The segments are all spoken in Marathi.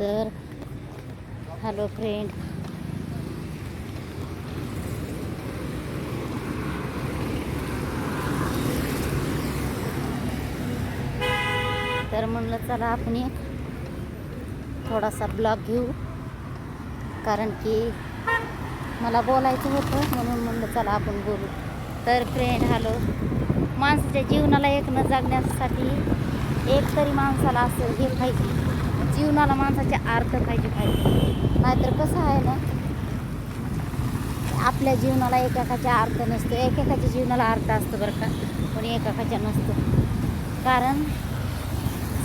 तर हॅलो फ्रेंड. तर म्हणलं चला आपण एक थोडासा ब्लॉग घेऊ. कारण की मला बोलायचं होतं म्हणून म्हणलं चला आपण बोलू. तर फ्रेंड हॅलो माणसाच्या जीवनाला एक न जगण्यासाठी एक तरी माणसाला असं हे पाहिजे. जीवनाला माणसाचे अर्थ पाहिजे पाहिजे नाहीतर कसं आहे ना आपल्या जीवनाला एकाकाच्या अर्थ नसतो. एकेकाच्या जीवनाला अर्थ असतो बरं का. पण एकाकाच्या नसतो. कारण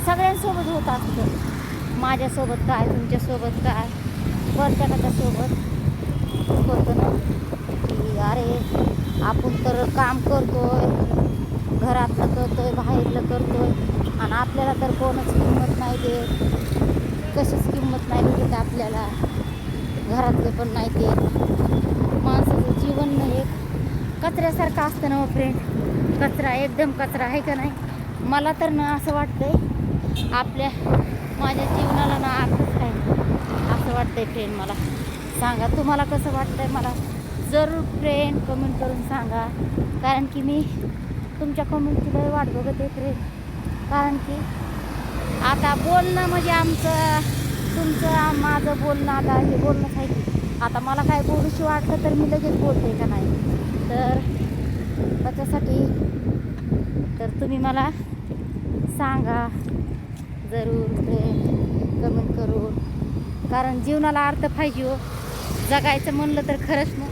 सगळ्यांसोबत होत असतं. माझ्यासोबत काय तुमच्यासोबत काय प्रत्येकाच्या सोबत होतं ना. की अरे आपण तर काम करतोय घरातलं करतोय बाहेरलं करतोय. आणि आपल्याला तर कोणच किंमत नाही देत. कशीच किंमत नाही भेटत आपल्याला. घरातले पण नाही ते. माणसाचं जीवन नाही एक कचऱ्यासारखं असतं ना हो फ्रेंड कचरा एकदम कचरा आहे का नाही? मला तर ना असं वाटतंय आपल्या माझ्या जीवनाला ना अर्थच आहे. असं वाटतंय फ्रेंड मला. सांगा तुम्हाला कसं वाटतंय मला? जरूर फ्रेंड कमेंट करून सांगा. कारण की मी तुमच्या कमेंटची लय वाट बघत आहे फ्रेंड कारण की आता बोलणं म्हणजे आमचं तुमचं माझं बोलणं आता हे बोलणंच आहे की. आता मला काय बोलूशी वाटलं तर मी लगेच बोलते का नाही? तर त्याच्यासाठी तर तुम्ही मला सांगा. जरूर ते कमेंट करून. कारण जीवनाला अर्थ पाहिजे हो. जगायचं म्हणलं तर खरंच ना.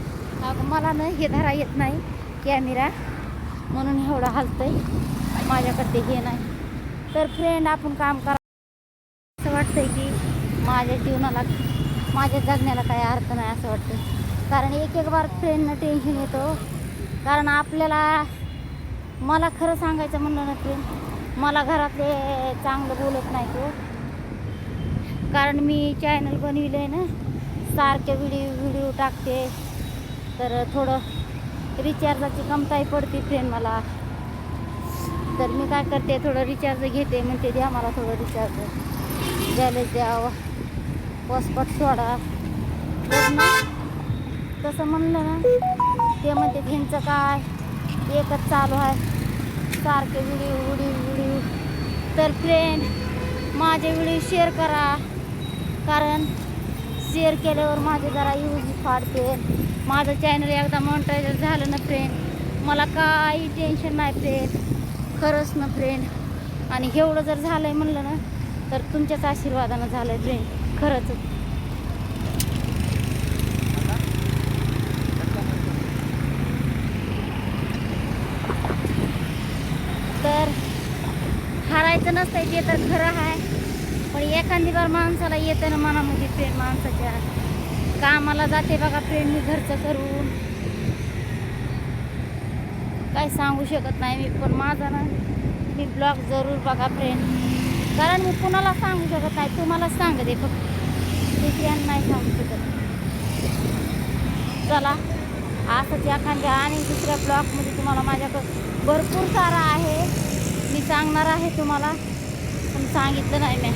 अगं मला ना हे धरा येत नाही. कॅमेरा म्हणून एवढं आहे माझ्याकडे हे नाही. तर फ्रेंड आपण काम करा. असं वाटतंय की माझ्या जीवनाला माझ्या जगण्याला काही अर्थ नाही असं वाटतं कारण एक एक बार फ्रेंडनं टेन्शन येतो. कारण आपल्याला मला खरं सांगायचं म्हणलं ना फ्रेंड मला घरातले चांगलं बोलत नाही तो. कारण मी चॅनल बनविलं आहे ना सारखे व्हिडिओ व्हिडिओ टाकते. तर थोडं रिचार्जाची कमताई पडते फ्रेंड मला. तर मी काय करते थोडं रिचार्ज घेते म्हणते द्या मला थोडं रिचार्ज बॅलन्स द्यावं. पॉसपॉट सोडा. तसं म्हणलं ना ते म्हणते त्यांचं काय? एकच चालू आहे. सारखे व्हिडिओ व्हिडिओ व्हिडिओ. तर फ्रेंड माझे व्हिडिओ शेअर करा. कारण शेअर केल्यावर माझे जरा यूज फाडते माझं चॅनल एकदा मॉनिटायझर झालं ना फ्रेंड मला काही टेन्शन नाही फ्रेंड खरंच ना फ्रेंड आणि एवढं जर झालं आहे म्हणलं ना तर तुमच्याच आशीर्वादानं झालं आहे फ्रेंड खरंच. तर हारायचं नसतंय ते तर खरं आहे पण एखादी बार माणसाला येतं ना मनामध्ये फ्रेंड माणसाच्या. कामाला जाते बघा फ्रेंड मी घरचं करून काय सांगू शकत नाही मी पण माझा ना मी ब्लॉग जरूर बघा फ्रेंड कारण मी कुणाला सांगू शकत नाही तुम्हाला सांगते फक्त. दुसऱ्यांना नाही सांगू शकत. चला असंच एखाद्या आणि दुसऱ्या ब्लॉगमध्ये तुम्हाला माझ्याकडं भरपूर सारा आहे. मी सांगणार आहे तुम्हाला पण सांगितलं नाही मी.